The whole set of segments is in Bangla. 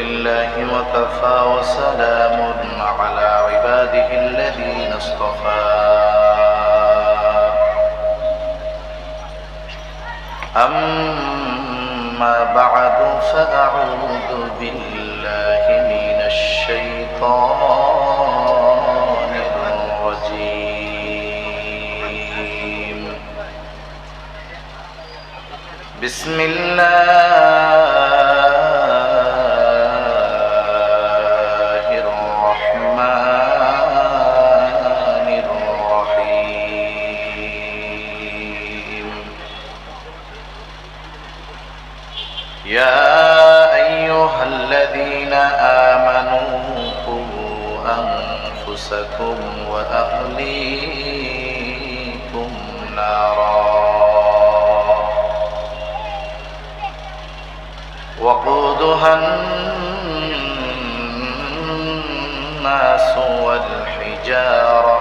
بالله وكفى وسلام على عباده الذين اصطفى. أما بعد فأعوذ بالله من الشيطان الرجيم. بسم الله وقودها الناس والحجارة.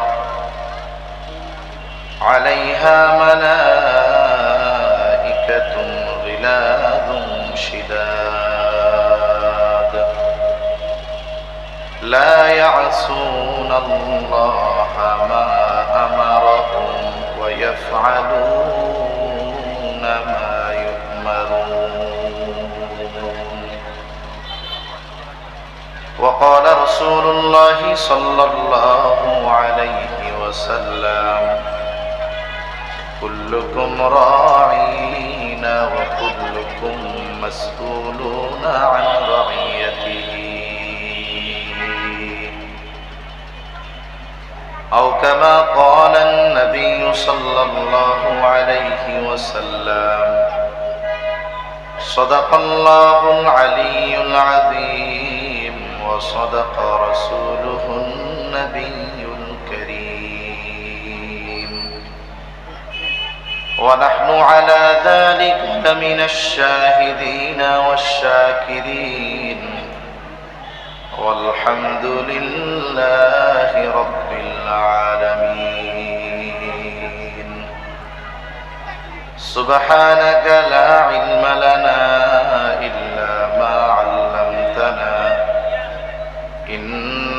عليها ملائكة غلاظ شداد. لا يعصون الله ما أمرهم ويفعلون رسول الله صلى الله عليه وسلم. كلكم راعين وكلكم مسؤولون عن رعيته. أو كما قال النبي صلى الله عليه وسلم صدق الله العلي العظيم. وصدق رسوله النبي الكريم. ونحن على ذلك لمن الشاهدين والشاكرين. والحمد لله رب العالمين. سبحانك لا علم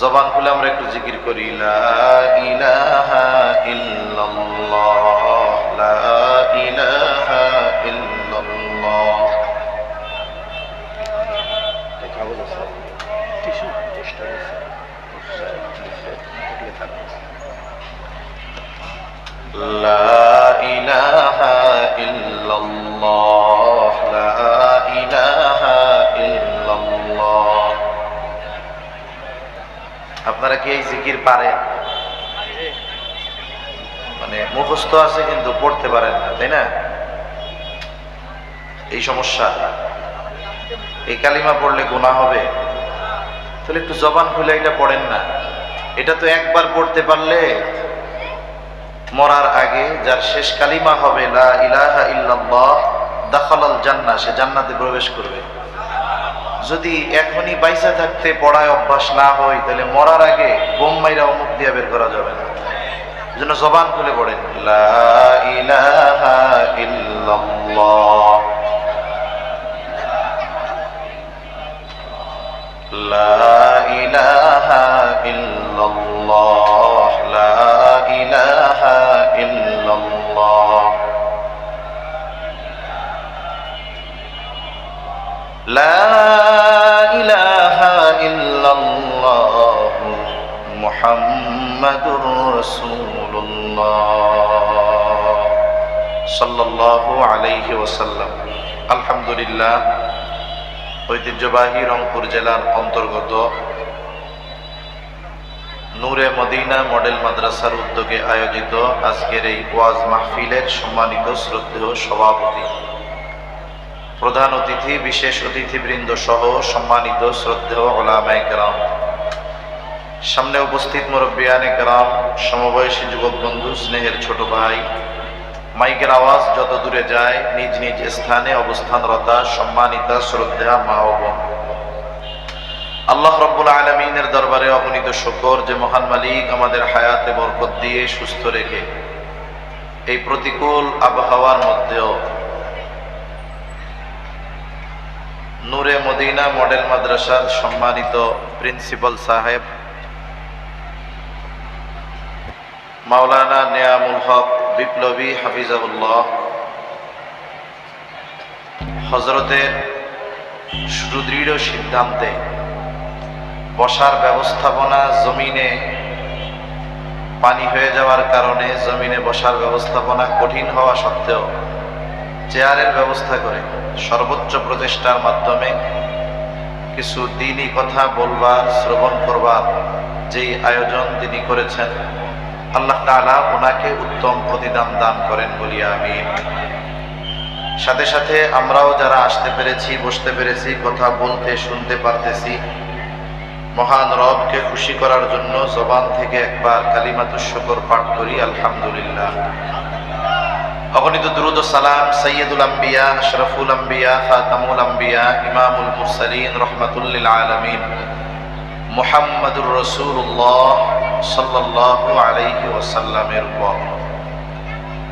জবান খুলে আমরা একটু জিকির করি লা ইলাহা ইল্লাল্লাহ লা ইলাহা ইল্লাল্লাহ لا إله إلا الله আপনারা কি এই জিকির পারেন? মানে মুখস্থ আছে কিন্তু পড়তে পারেন না, তাই না? এই সমস্যা। এই কালিমা পড়লে গুণা হবে। তাহলে একটু জবান খুলে এটা পড়েন না। এটা তো একবার পড়তে পারলে মরার আগে যার শেষ কালিমা হবে, লা ইলাহা ইল্লাল্লাহ, দাখালাল জান্নাহ সে জান্নাতে প্রবেশ করবে। যদি এখনই বাইসা থাকতে পড়ায় অভ্যাস না হয়, তাহলে মরার আগে বোম মাইরা অমুক দিয়ে বের করা যাবে না। জন্য জবান খুলে পড়েন লা ইলাহা ইল্লাল্লাহ। লা ইলাহা ইল্লাল্লাহ লা ইলাহা ইল্লাল্লাহ لا إله إلا الله মুহাম্মাদুর রাসূলুল্লাহ সাল্লাল্লাহু আলাইহি ওয়াসাল্লাম আলহামদুলিল্লাহ ঐতিহ্যবাহী রংপুর জেলার অন্তর্গত নূরে মদিনা মডেল মাদ্রাসার উদ্যোগে আয়োজিত আজকের এই ওয়াজ মাহফিলের সম্মানিত শ্রদ্ধেয় সভাপতি প্রধান অতিথি, বিশেষ অতিথিবৃন্দ সহ সম্মানিত শ্রদ্ধেয় সামনে উপস্থিত মুরব্বিয়ানে কেরাম, সমবয়সী যুবক বন্ধু, স্নেহের ছোট ভাই। মাইকের আওয়াজ যত দূরে যায়, নিজ নিজ স্থানে অবস্থানরতা, সম্মানিতা শ্রদ্ধা মা ও বোন। আল্লাহ রব্বুল আলমিনের দরবারে অগণিত শকর যে মহান মালিক আমাদের হায়াতে বরকত দিয়ে সুস্থ রেখে, এই প্রতিকূল আবহাওয়ার মধ্যেও নূরে মদিনা মডেল মাদ্রাসার সম্মানিত প্রিন্সিপাল সাহেব, মাওলানা নেয়ামুল হক বিপ্লবী হাফিজাউল্লাহ হজরতের সুদৃঢ় সিদ্ধান্তে বসার ব্যবস্থাপনা জমিনে পানি হয়ে যাওয়ার কারণে জমিনে বসার ব্যবস্থাপনা কঠিন হওয়া সত্ত্বেও চেয়ারের ব্যবস্থা করে সর্বোচ্চ প্রচেষ্টার মাধ্যমে কিছু দিনই কথা বলবার, শ্রবণ করবার যেই আয়োজন তিনি করেছেন, আল্লাহ তাআলা ওনাকে উত্তম প্রতিদান দান করেন বলি আমি সাথে সাথে আমরাও যারা আসতে পেরেছি, বসতে পেরেছি, কথা বলতে, শুনতে পারতেছি, মহান রবকে খুশি করার জন্য জবান থেকে একবার কালিমাতুর শকর পাঠ করি, আলহামদুলিল্লাহ। অগণিত দুরুদ সালাম সৈয়দুল আম্বিয়া, আশরাফুল আম্বিয়া, খাতামুল আম্বিয়া, ইমামুল মুরসালিন, রহমাতুল্লিল আলামিন। মুহাম্মাদুর রসুল্লাহ সাল্লাল্লাহু আলাইহি ওয়াসাল্লামের উপর।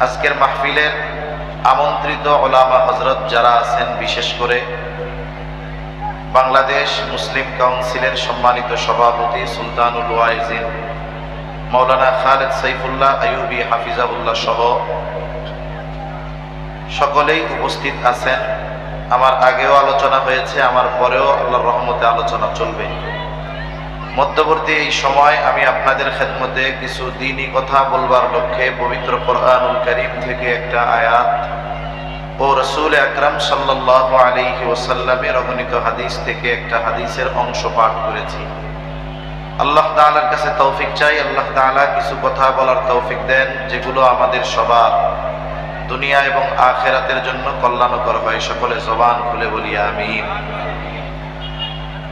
আজকের মাহফিলের আমন্ত্রিত ওলামা হজরত যারা আছেন, বিশেষ করে বাংলাদেশ মুসলিম কাউন্সিলের সম্মানিত সভাপতি সুলতানুল ওয়াইজিন মৌলানা খালেদ সাইফুল্লাহ আইয়ুবি হাফিজাউল্লাহ সহ সকলেই উপস্থিত আছেন। আমার আগেও আলোচনা হয়েছে, আমার পরেও আল্লাহর রহমতে আলোচনা চলবে। মধ্যবর্তী এই সময় আমি আপনাদের খেদমতে কিছু দিনই কথা বলবার লক্ষ্যে পবিত্র কোরআনুল করিম থেকে একটা আয়াত ও রসুল আকরাম সাল্লাহ আলিহি ওসাল্লামের অগণিত হাদিস থেকে একটা হাদিসের অংশ পাঠ করেছি। আল্লাহ তাআলার কাছে তৌফিক চাই, আল্লাহ তাআলা কিছু কথা বলার তৌফিক দেন, যেগুলো আমাদের সবার দুনিয়া এবং আখেরাতের জন্য কল্যাণকর হয়। সকলে জবান খুলে বলি আমি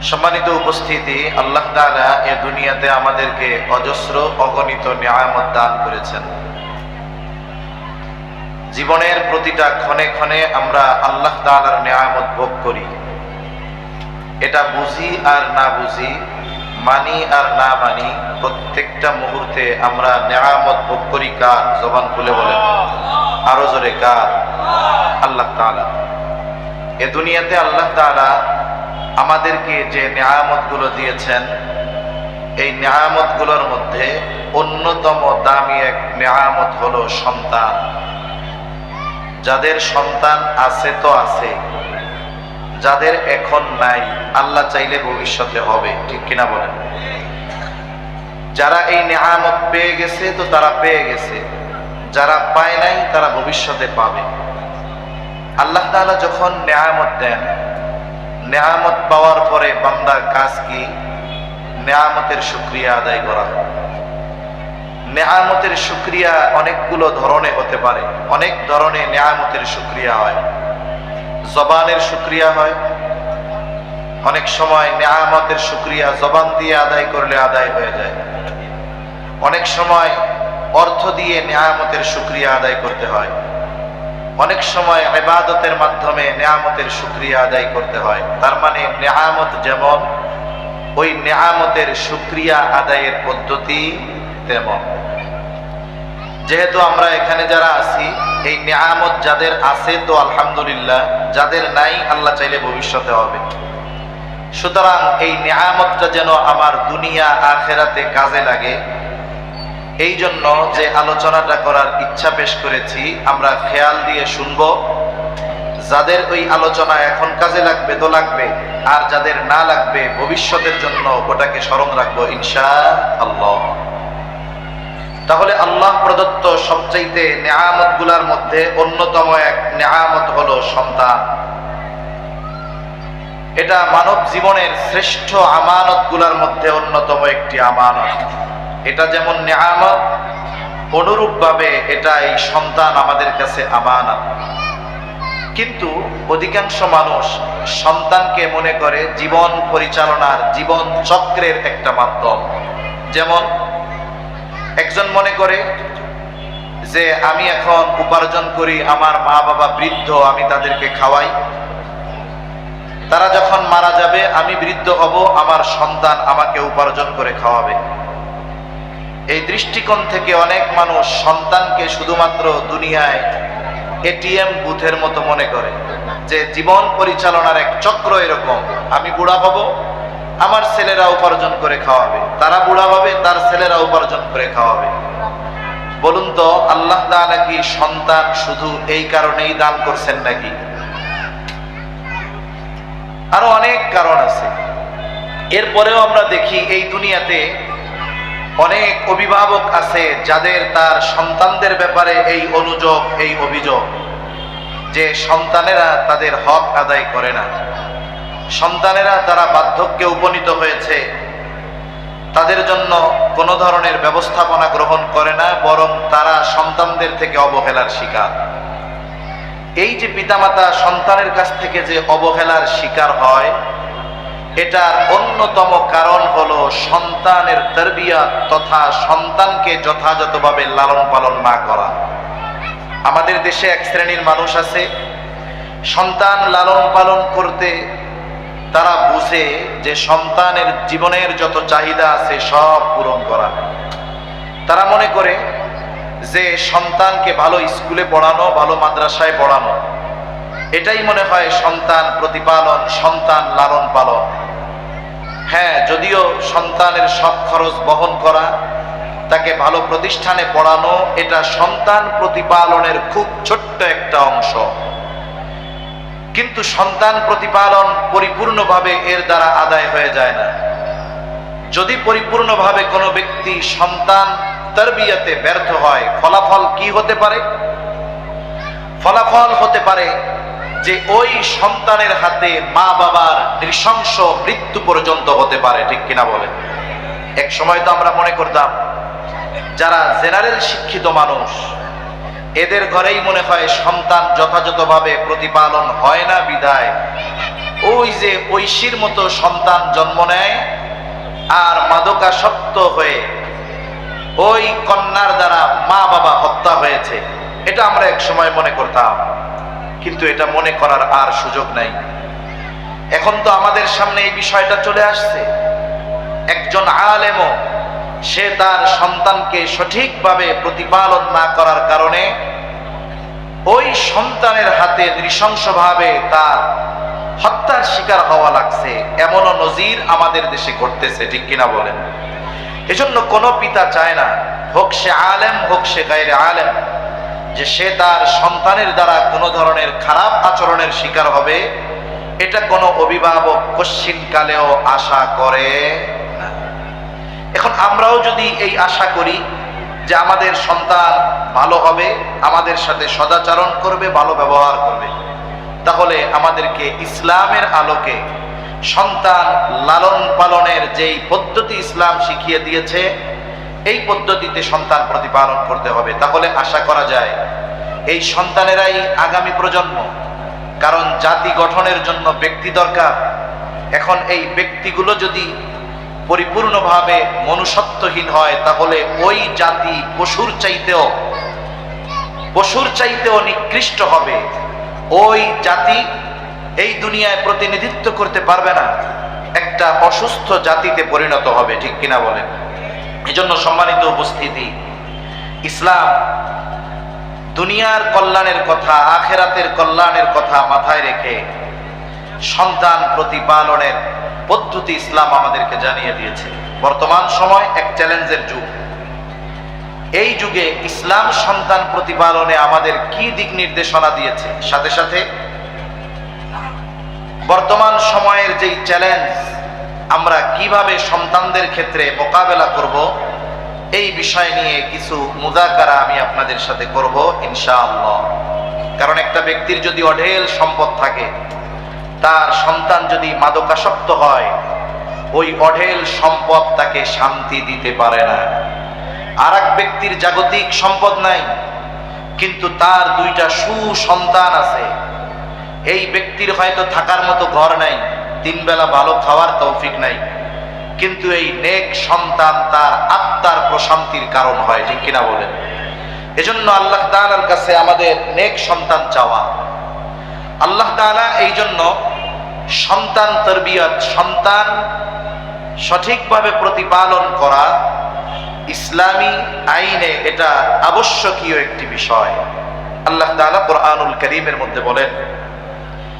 সম্মানিত উপস্থিতি, আল্লাহ তাআলা এ দুনিয়াতে আমাদেরকে অজস্র, অগণিত নিয়ামত দান করেছেন। জীবনের প্রতিটা ক্ষণে ক্ষণে আমরা আল্লাহ তাআলার নিয়ামত ভোগ করি। এটা বুঝি আর না বুঝি মানি আর না মানি, প্রত্যেকটা মুহূর্তে আমরা নিয়ামত ভোগ করি কার? জবান খুলে বলেন। আরও জোরে কার? আল্লাহ তাআলা। এ দুনিয়াতে আল্লাহ তাআলা আমাদেরকে যে নিয়ামতগুলো দিয়েছেন, এই নিয়ামতগুলোর মধ্যে অন্যতম দামি এক নিয়ামত হলো সন্তান। যাদের সন্তান আছে তো আছে যাদের এখন নাই, আল্লাহ চাইলে ভবিষ্যতে হবে, ঠিক কিনা বলেন? যারা এই নেহামত পেয়ে গেছে, তো তারা পেয়ে গেছে। যারা পায় নাই, তারা ভবিষ্যতে পাবে। আল্লাহ তাআলা যখন নেয়ামত দেন, নেয়ামত পাওয়ার পরে বান্দার কাজ কি? নেয়ামতের শুক্রিয়া আদায় করা। নেয়ামতের শুক্রিয়া অনেকগুলো ধরনে হতে পারে। অনেক ধরনের নেয়ামতের শুক্রিয়া হয়। জবানের শুক্রিয়া হয়। অনেক সময় নেয়ামতের শুক্রিয়া জবান দিয়ে আদায় করলে আদায় হয়ে যায়। অনেক সময় অর্থ দিয়ে নেয়ামতের শুক্রিয়া আদায় করতে হয়। অনেক সময় ইবাদতের মাধ্যমে নেয়ামতের শুক্রিয়া আদায় করতে হয়। তার মানে নেয়ামত যেমন, ওই নেয়ামতের শুক্রিয়া আদায়ের পদ্ধতি তেমন। যেহেতু আমরা এখানে যারা আছি, এই নিয়ামত যাদের আছে তো আলহামদুলিল্লাহ, যাদের নাই আল্লাহ চাইলে ভবিষ্যতে হবে। সুতরাং এই নিয়ামতটা যেন আমার দুনিয়া আখেরাতে কাজে লাগে, এই জন্য যে আলোচনাটা করার ইচ্ছা পেশ করেছি, আমরা খেয়াল দিয়ে শুনব, যাদের ওই আলোচনা এখন কাজে লাগবে তো লাগবে, আর যাদের না লাগবে, ভবিষ্যতের জন্য ওটাকে স্মরণ রাখব ইনশা আল্লাহ তাহলে আল্লাহ প্রদত্ত সবচাইতে নেয়ামতগুলার মধ্যে অন্যতম এক নেয়ামত হলো সন্তান। এটা মানব জীবনের শ্রেষ্ঠ আমানতগুলার মধ্যে অন্যতম একটি আমানত। এটা যেমন নেয়ামত, অনুরূপভাবে এটা এই সন্তান আমাদের কাছে আমানত। কিন্তু অধিকাংশ মানুষ সন্তানকে মনে করে জীবন পরিচালনার জীবন চক্রের একটা মাধ্যম। যেমন একজন মনে করে যে আমি এখন উপার্জন করি আমার মা বাবা বৃদ্ধ, আমি তাদেরকে খাওয়াই। তারা যখন মারা যাবে, আমি বৃদ্ধ হব, আমার সন্তান আমাকে উপার্জন করে খাওয়াবে। এই দৃষ্টিকোণ থেকে অনেক মানুষ সন্তানকে শুধুমাত্র দুনিয়ায় এটিএম বুথের মতো মনে করে যে জীবন পরিচালনার এক চক্র এরকম, আমি বুড়া হব আমার ছেলেরা উপার্জন করে খাওয়াবে। তারা বুড়া হবে, তার ছেলেরা উপার্জন করে খাওয়াবে। বলুন তো, আল্লাহ কি সন্তান শুধু এই কারণেই দান করছেন নাকি? আরও অনেক কারণ আছে। এরপরেও আমরা দেখি এই দুনিয়াতে অনেক অভিভাবক আছে যাদের তার সন্তানদের ব্যাপারে এই অনুযোগ, এই অভিযোগ যে সন্তানেরা তাদের হক আদায় করে না। সন্তানেরা তারা বার্ধক্যে উপনীত হয়েছে, তাদের জন্য কোনো ধরনের ব্যবস্থাপনা গ্রহণ করে না, বরং তারা সন্তানদের থেকে অবহেলার শিকার। এই যে পিতামাতা সন্তানের কাছ থেকে যে অবহেলার শিকার হয়, এটার অন্যতম কারণ হলো সন্তানের তরবিয়াত তথা সন্তানকে যথাযথভাবে লালন পালন না করা। আমাদের দেশে এক শ্রেণির মানুষ আছে, সন্তান লালন পালন করতে তারা বুঝে যে সন্তানের জীবনের যত চাহিদা আছে সব পূরণ করা। তারা মনে করে যে সন্তানকে ভালো স্কুলে পড়ানো, ভালো মাদ্রাসায় পড়ানো, এটাই মনে হয় সন্তান প্রতিপালন, সন্তান লালন পালন। হ্যাঁ যদিও সন্তানের সব খরচ বহন করা, তাকে ভালো প্রতিষ্ঠানে পড়ানো, এটা সন্তান প্রতিপালনের খুব ছোট্ট একটা অংশ। কিন্তু সন্তান প্রতিপালন পরিপূর্ণভাবে এর দ্বারা আদায় হয়ে যায় না। যদি পরিপূর্ণভাবে কোনো ব্যক্তি সন্তান তরবিয়াতে ব্যর্থ হয়, ফলাফল কি হতে পারে? ফলাফল হতে পারে যে ওই সন্তানের হাতে মা বাবার নৃশংস মৃত্যু পর্যন্ত হতে পারে, ঠিক কিনা বলেন? এক সময় তো আমরা মনে করতাম, যারা জেনারেল শিক্ষিত মানুষ এদের ঘরেই মনে হয় সন্তান যথাযথভাবে প্রতিপালন হয় না, বিদায়। ওই যে ঐশীর মতো সন্তান জন্ম নেয় আর মাদকাসক্ত হয়ে ওই কন্যার দ্বারা মা বাবা হত্যা হয়েছে। এটা আমরা এক সময় মনে করতাম, কিন্তু এটা মনে করার আর সুযোগ নাই। এখন তো আমাদের সামনে এই বিষয়টা চলে আসছে। একজন আলেমও সে তার সন্তানকে সঠিকভাবে প্রতিপালন না করার কারণে ওই সন্তানের হাতে নৃশংসভাবে তার হত্যার শিকার হওয়া লাগছে। এমনও নজির আমাদের দেশে ঘটতেছে, ঠিক কিনা বলেন? এজন্য কোনো পিতা চায় না, হোক সে আলেম, হোক সে গায়ের আলেম, যে সে তার সন্তানের দ্বারা কোনো ধরনের খারাপ আচরণের শিকার হবে। এটা কোনো অভিভাবক কশ্চিন কালেও আশা করে। এখন আমরাও যদি এই আশা করি যে আমাদের সন্তান ভালো হবে, আমাদের সাথে সদাচরণ করবে, ভালো ব্যবহার করবে, তাহলে আমাদেরকে ইসলামের আলোকে সন্তান লালন পালনের যেই পদ্ধতি ইসলাম শিখিয়ে দিয়েছে, এই পদ্ধতিতে সন্তান প্রতিপালন করতে হবে। তাহলে আশা করা যায় এই সন্তানেরাই আগামী প্রজন্ম, কারণ জাতি গঠনের জন্য ব্যক্তি দরকার। এখন এই ব্যক্তিগুলো যদি পরিপূর্ণভাবে মনুষ্যত্বহীন হয়, তাহলে ওই জাতি পশুর চাইতেও পশুর চাইতেও নিকৃষ্ট হবে। ওই জাতি এই দুনিয়ায় প্রতিনিধিত্ব করতে পারবে না। একটা অসুস্থ জাতিতে পরিণত হবে, ঠিক কিনা বলেন? এজন্য সম্মানিত উপস্থিতি, ইসলাম দুনিয়ার কল্যাণের কথা, আখেরাতের কল্যাণের কথা মাথায় রেখে সন্তান প্রতিপালনের পদ্ধতি ইসলাম আমাদেরকে জানিয়ে দিয়েছে। বর্তমান সময় এক চ্যালেঞ্জের যুগ। এই যুগে ইসলাম সন্তান প্রতিপালনে আমাদের কি দিক নির্দেশনা দিয়েছে? সাথে সাথে বর্তমান সময়ের যেই চ্যালেঞ্জ, আমরা কীভাবে সন্তানদের ক্ষেত্রে মোকাবেলা করব, এই বিষয় নিয়ে কিছু মুদাকারা আমি আপনাদের সাথে করব ইনশাআল্লাহ। কারণ একটা ব্যক্তির যদি অঢেল সম্পদ থাকে তার সন্তান যদি মাদকাসক্ত হয়, ওই অঢেল সম্পদ তাকে শান্তি দিতে পারে না। আর ব্যক্তির জাগতিক সম্পদ নাই, কিন্তু তার দুইটা সুসন্তান আছে। এই ব্যক্তির হয়তো থাকার মতো ঘর নাই তিন বেলা ভালো খাওয়ার তৌফিক নাই, কিন্তু এই নেক সন্তান তার আত্মার প্রশান্তির কারণ হয়, ঠিক কিনা বলেন? এজন্য আল্লাহ তাআলার কাছে আমাদের নেক সন্তান চাওয়া। আল্লাহ তালা এই জন্য সন্তান তরবিয়ত, সন্তান সঠিকভাবে প্রতিপালন করা ইসলামী আইনে এটা আবশ্যকীয় একটি বিষয়। আল্লাহ তালা কোরআনুল করিমের মধ্যে বলেন